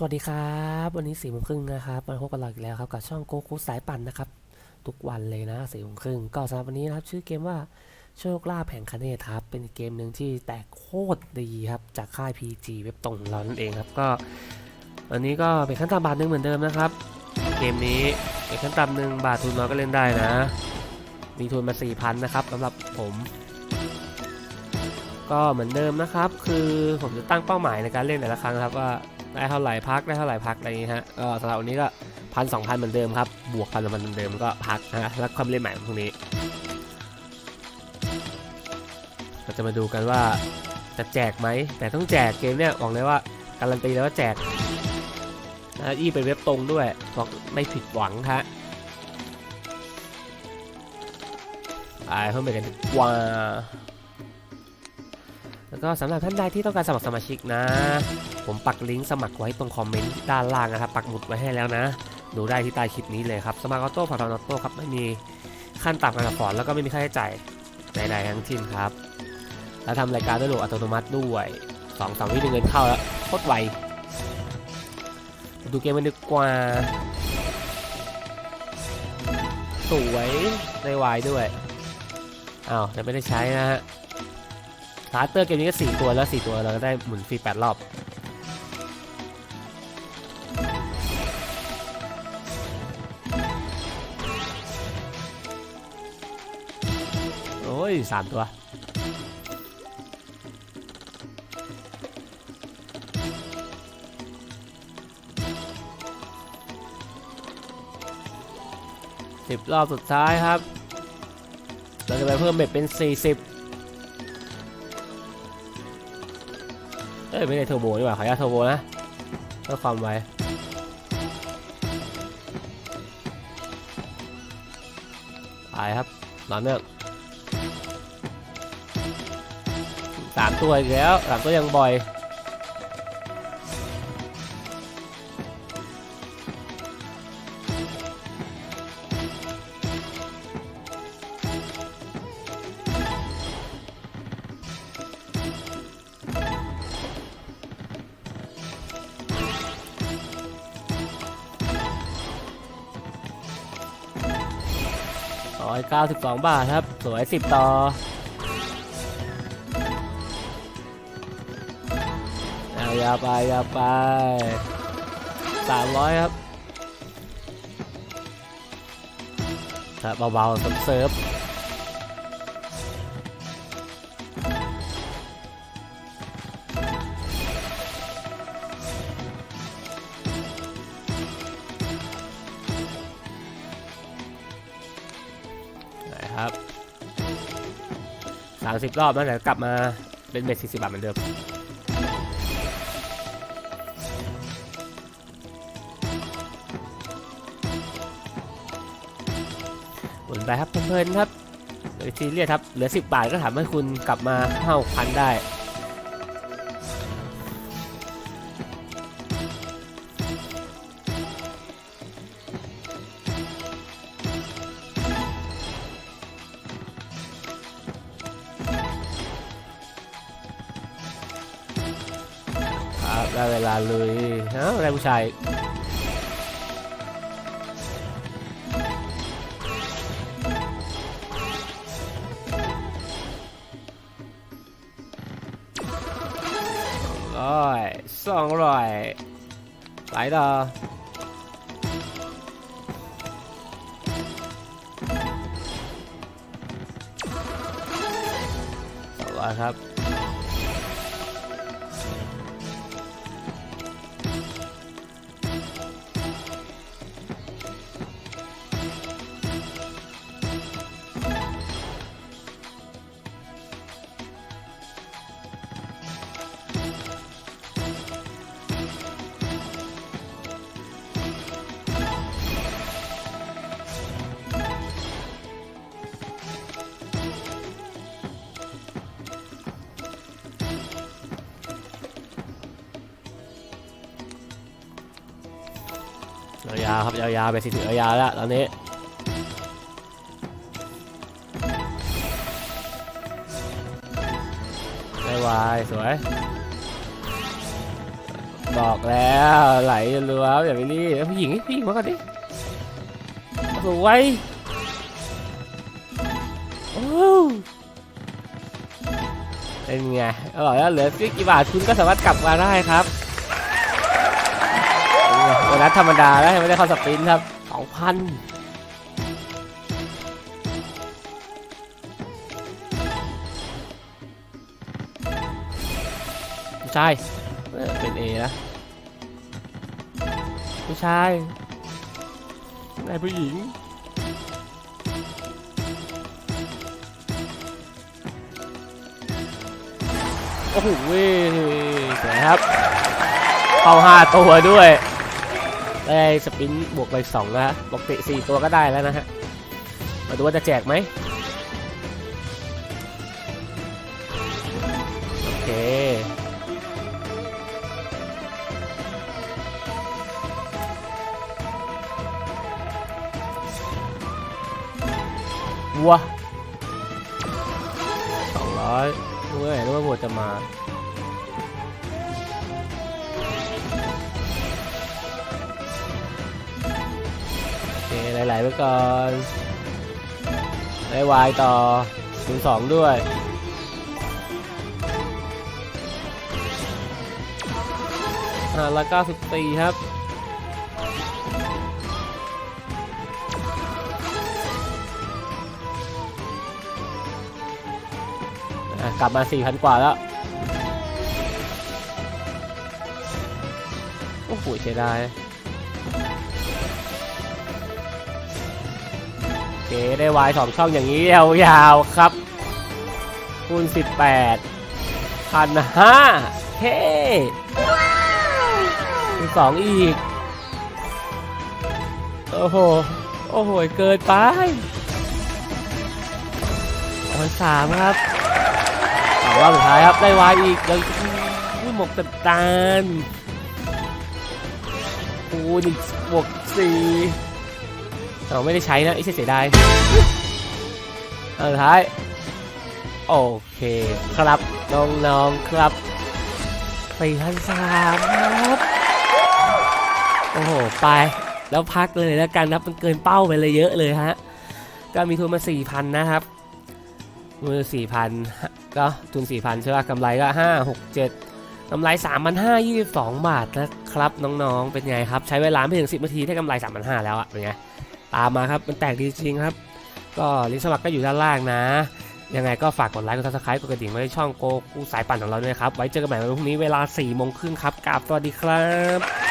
สวัสดีครับ วันนี้สี่โมงครึ่งนะครับมาพบกันเราอีกแล้วครับกับช่องโกคุสายปั่นนะครับ ทุกวันเลยนะสี่โมงครึ่งก็สำหรับวันนี้นะครับ ชื่อเกมว่าโชคลาภแห่งคเนศครับ เป็นเกมหนึ่งที่แตกโคตรดีครับ จากค่าย PG เว็บตรงของเรานั่นเองครับก็วันนี้ก็เป็นขั้นต่ำบาทหนึ่งเหมือนเดิมนะครับ เกมนี้เป็นขั้นต่ำหนึ่งบาททุนน้อยก็เล่นได้นะ มีทุนมา4,000นะครับสำหรับผมก็เหมือนเดิมนะครับ คือผมจะตั้งเป้าหมายในการเล่นแต่ละครั้งครับว่า ได้เท่าไหร่พักได้เท่าไหร่พักอะไรอย่างนี้ฮะก็สำหรับวันนี้ก็พันสองพันเหมือนเดิมครับบวกพันสองพันเหมือนเดิมก็พักนะฮะแล้วความเล่นใหม่ของพวกนี้เราจะมาดูกันว่าจะแจกไหมแต่ต้องแจกเกมเนี้ยบอกเลยว่าการันตีแล้วว่าแจกนะยี่เป็นเว็บตรงด้วยบอกไม่ผิดหวังฮะไปเพิ่มไปกันว่า แล้วก็สำหรับท่านใดที่ต้องการสมัครสมาชิกนะ ผมปักลิงก์สมัครไว้ตรงคอมเมนต์ด้านล่างนะครับ ปักหมุดไว้ให้แล้วนะ ดูได้ที่ใต้คลิปนี้เลยครับ สมัครออโต้ผ่านออโต้ครับ ไม่มีขั้นต่ำการสอนแล้วก็ไม่มีค่าใช้จ่ายใดๆทั้งสิ้นครับ แล้วทำรายการด้วยโหลดอัตโนมัติด้วยสองสามวิเงินเข้าแล้วโคตรไวดูเกมกันดีกว่า สวยได้ไวด้วยอ้าวแต่ไม่ได้ใช้นะฮะ สตาร์เตอร์เกมนี้ก็สี่ตัวแล้วสี่ตัวเราก็ได้หมุนฟรีแปดรอบโอ้ยสามตัวสิบรอบสุดท้ายครับ เราจะไปเพิ่มเบ็ดเป็นสี่สิบ อ้ยไม่ได้เทอร์โบนี่หว่าขออนุญาตเทอร์โบนะเพื่อความไวไปครับต่อเนื่องสามตัวอีกแล้วสามตัวยังบ่อย ร้อยเก้าสิบสองบาทครับ สวยสิบต่อเอายาไปยาไปสามร้อยครับถ้าเบาๆเซิร์ฟ 30 รอบแล้วแดี๋กลับมาเป็นเบ็ด40 บาทเหมือนเดิมหมุนไปครับเพลินๆครับซีเรียสครับเหลือ 10 บาทก็ทำให้คุณกลับมาเข้าพันได้ ได้เวลาเลยเอ้าได้ผู้ชายร้อยสองร้อยไปต่อสองร้อยครับ ยาวๆครับยาวๆไปสิถึงยาวๆแล้วตอนนี้ได้วายสวย บอกแล้วไหลรัวอย่าไปนี่แล้วผู้หญิงผู้หญิงมาก่อนดิสวยโอ้เป็นไงบอกแล้วเหลือกี่บาทคุณก็สามารถกลับมาได้ครับ เป็นไงวันนั้นธรรมดาแล้วไม่ได้เข้าสปรินต์ครับสองพันผู้ชายเออเป็นเอนะผู้ชายนายผู้หญิงโอ้โหเว้ยสวยครับ เข้าห้าตัวด้วย ได้สปินบวกไปสองแล้วฮะปกติสี่ตัวก็ได้แล้วนะฮะ มาดูว่าจะแจกไหมโอเค วัวสองร้อยเมื่อไหร่รู้ว่าบวจะมา ไหลๆไปก่อนได้วายต่อศูนย์สองด้วยอ่าแล้วก็สิบสี่ครับกลับมา4,000กว่าแล้ว โอ้โหเสียดาย เคได้วายสองช่องอย่างนี้ยาวๆครับ คูณ18พันห้าเฮ้คูณสองอีก โอ้โห โอ้โห เกินไปพันสามครับสองรอบสุดท้ายครับ ได้วายอีกยังอุ้ยหมกตับตาลคูณอีกบวกสี่ เราไม่ได้ใช้นะไอ้เสียดายเอันสุดท้าย โอเคครับ น้องๆครับสี่พันสามครับ โอ้โห ไป แล้วพักเลยแล้วกันครับมันเกินเป้าไปเลยเยอะเลยฮะ ก็มีทุนมาสี่พันนะครับมือสี่พันก็ทุนสี่พันใช่ป่ะกำไรก็ห้าหกเจ็ดกำไรสามพันห้ายี่สิบสองบาทนะครับ น้องๆ เป็นไงครับ ใช้เวลาไม่ถึงสิบนาทีได้กำไรสามพันห้าแล้วอะเป็นไง ตามมาครับมันแตกดีจริงครับ ก็ลิงก์สมัครก็อยู่ด้านล่างนะ ยังไงก็ฝากกดไลค์กดซับสไครต์กดกระดิ่งไว้ช่องโกกูสายปั่นของเราด้วยครับ ไว้เจอกันใหม่วันพรุ่งนี้เวลา4ี่โมงครึ่งครับกราบสวัสดีครับ